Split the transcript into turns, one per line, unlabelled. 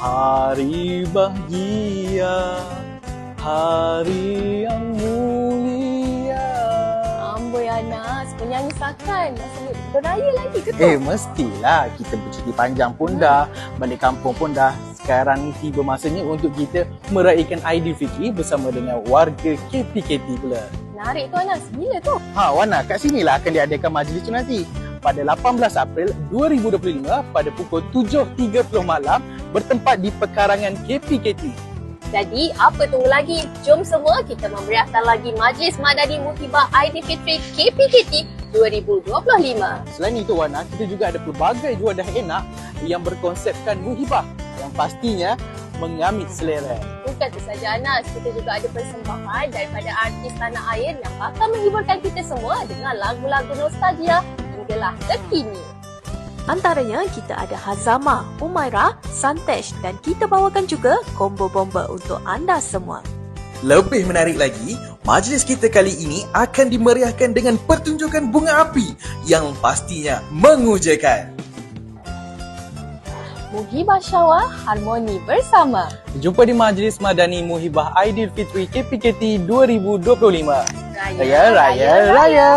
Hari bahagia Hari yang mulia
Amboi Anas, penyanyi sakan. Masa beraya lagi ke tu?
Eh mestilah kita bercuti panjang pun dah Balik kampung pun dah Sekarang ni tiba masanya untuk kita Meraihkan Aidilfitri bersama dengan warga KPKT pula
Menarik tu Anas. Bila tu?
Ha Wana, kat sinilah akan diadakan majlis tunasi pada 18 April 2025 pada pukul 7.30 malam bertempat di pekarangan KPKT.
Jadi, apa tunggu lagi? Jom semua kita memeriahkan lagi Majlis Madani Muhibah Aidilfitri KPKT 2025.
Selain itu Wana, kita juga ada pelbagai juadah enak yang berkonsepkan muhibah yang pastinya mengamit selera.
Bukan itu saja Anas, kita juga ada persembahan daripada artis tanah air yang bakal menghiburkan kita semua dengan lagu-lagu nostalgia hinggalah terkini.
Antaranya kita ada Hazama, Umairah, Santesh dan kita bawakan juga combo bomba untuk anda semua.
Lebih menarik lagi, majlis kita kali ini akan dimeriahkan dengan pertunjukan bunga api yang pastinya mengujakan.
Muhibah Syawal Harmoni Bersama.
Jumpa di Majlis Madani Muhibah Aidilfitri KPKT 2025.
Raya,
Raya, raya, raya.